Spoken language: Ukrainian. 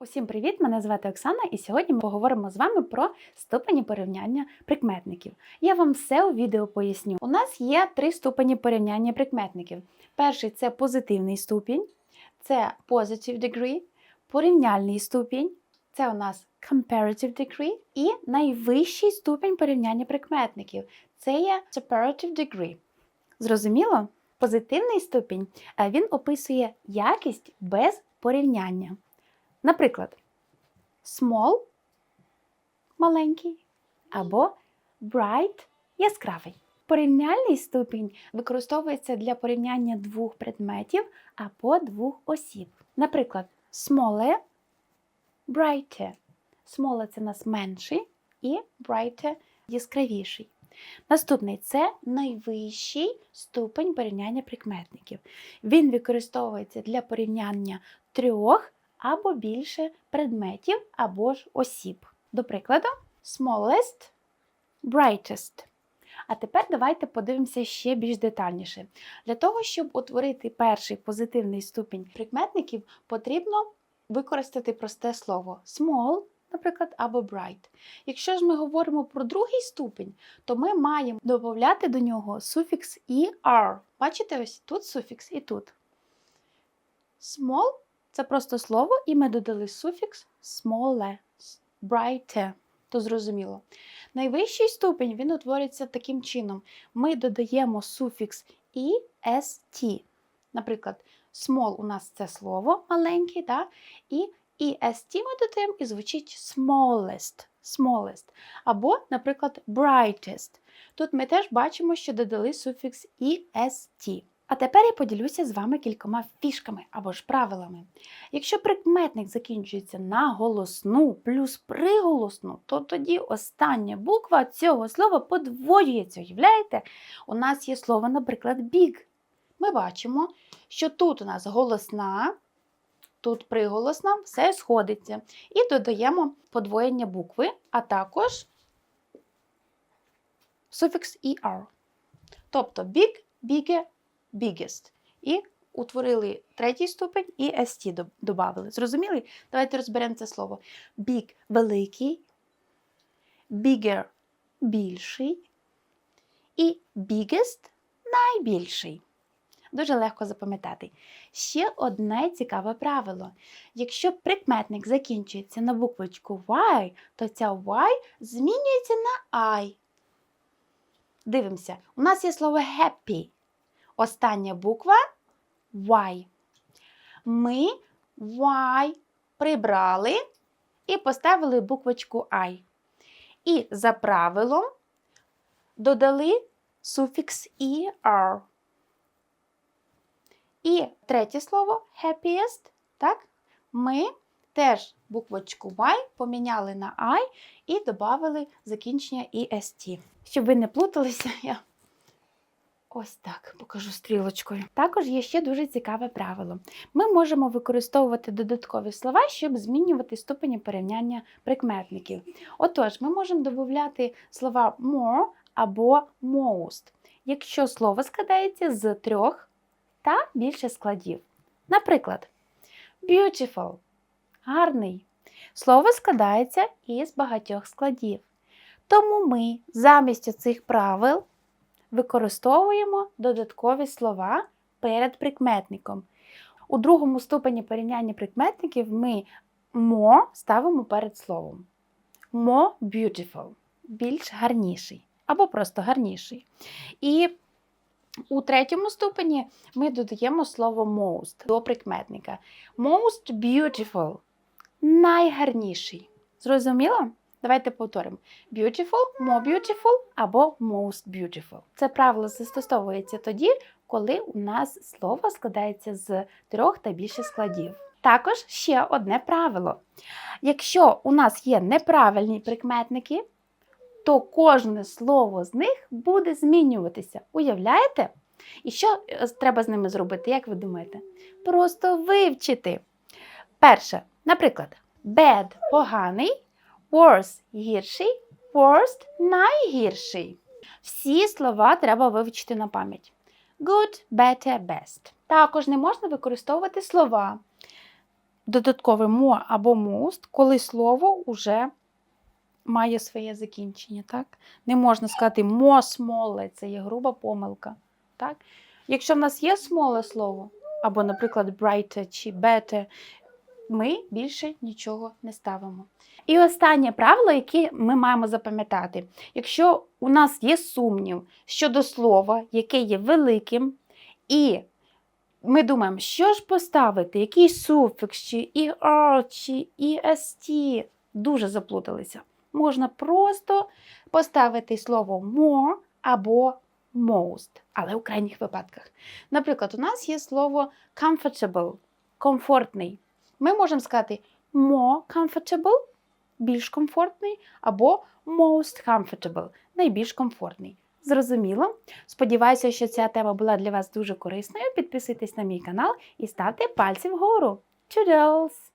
Усім привіт! Мене звати Оксана, і сьогодні ми поговоримо з вами про ступені порівняння прикметників. Я вам все у відео поясню. У нас є три ступені порівняння прикметників. Перший це позитивний ступінь, це positive degree, порівняльний ступінь, це у нас comparative degree, і найвищий ступінь порівняння прикметників це є separative degree. Зрозуміло? Позитивний ступінь він описує якість без порівняння. Наприклад, small маленький або bright яскравий. Порівняльний ступінь використовується для порівняння двох предметів або двох осіб. Наприклад, smaller, brighter. Smaller – це нас менший і brighter – яскравіший. Наступний це найвищий ступень порівняння прикметників. Він використовується для порівняння трьох або більше предметів або ж осіб. До прикладу, smallest, brightest. А тепер давайте подивимося ще більш детальніше. Для того, щоб утворити перший позитивний ступінь прикметників, потрібно використати просте слово small, наприклад, або bright. Якщо ж ми говоримо про другий ступінь, то ми маємо додати до нього суфікс er. Бачите, ось тут суфікс і тут. Small це просто слово, і ми додали суфікс smaller, brighter. То зрозуміло. Найвищий ступінь він утворюється таким чином. Ми додаємо суфікс est. Наприклад, small у нас це слово маленький, да? і est ми додаємо і звучить smallest. smallest. Або, наприклад, brightest. Тут ми теж бачимо, що додали суфікс est. А тепер я поділюся з вами кількома фішками або ж правилами. Якщо прикметник закінчується на голосну плюс приголосну, то тоді остання буква цього слова подвоюється. Уявляєте? У нас є слово, наприклад, big. Ми бачимо, що тут у нас голосна, тут приголосна, все сходиться. І додаємо подвоєння букви, а також суфікс er. Тобто big, bigger, biggest. І утворили третій ступень і st додали. Зрозуміли? Давайте розберемо це слово. Big великий, bigger більший і biggest найбільший. Дуже легко запам'ятати. Ще одне цікаве правило. Якщо прикметник закінчується на буквочку Y, то ця Y змінюється на I. Дивимося, у нас є слово happy. Остання буква Y. Ми Y прибрали і поставили буквочку I. І за правилом додали суфікс ER. І третє слово happiest. Так? Ми теж буквочку Y поміняли на I і додали закінчення EST. Щоб ви не плуталися, я Ось так покажу стрілочкою. Також є ще дуже цікаве правило. Ми можемо використовувати додаткові слова, щоб змінювати ступені порівняння прикметників. Отож, ми можемо додати слова more або most, якщо слово складається з трьох та більше складів. Наприклад, beautiful гарний. Слово складається із багатьох складів. Тому ми замість цих правил використовуємо додаткові слова перед прикметником. У другому ступені порівняння прикметників ми more ставимо перед словом. More beautiful більш гарніший або просто гарніший. І у третьому ступені ми додаємо слово most до прикметника. Most beautiful найгарніший. Зрозуміло? Давайте повторимо: beautiful, more beautiful або most beautiful. Це правило застосовується тоді, коли у нас слово складається з трьох та більше складів. Також ще одне правило. Якщо у нас є неправильні прикметники, то кожне слово з них буде змінюватися. Уявляєте? І що е, треба з ними зробити, як ви думаєте? Просто вивчити. Перше, наприклад, bad поганий. Worse – гірший, worst – найгірший. Всі слова треба вивчити на пам'ять. Good, better, best. Також не можна використовувати слова додаткове more або most, коли слово вже має своє закінчення. Так? Не можна сказати more smaller, це є груба помилка. Так? Якщо в нас є smaller слово, або, наприклад, brighter чи better, ми більше нічого не ставимо. І останнє правило, яке ми маємо запам'ятати: якщо у нас є сумнів щодо слова, яке є великим, і ми думаємо, що ж поставити, який суфікс, чи «er», чи «est», дуже заплуталися. Можна просто поставити слово more або most, але у крайніх випадках. Наприклад, у нас є слово comfortable, комфортний. Ми можемо сказати more comfortable, більш комфортний, або most comfortable, найбільш комфортний. Зрозуміло? Сподіваюся, що ця тема була для вас дуже корисною. Підписуйтесь на мій канал і ставте пальці вгору. Чудос!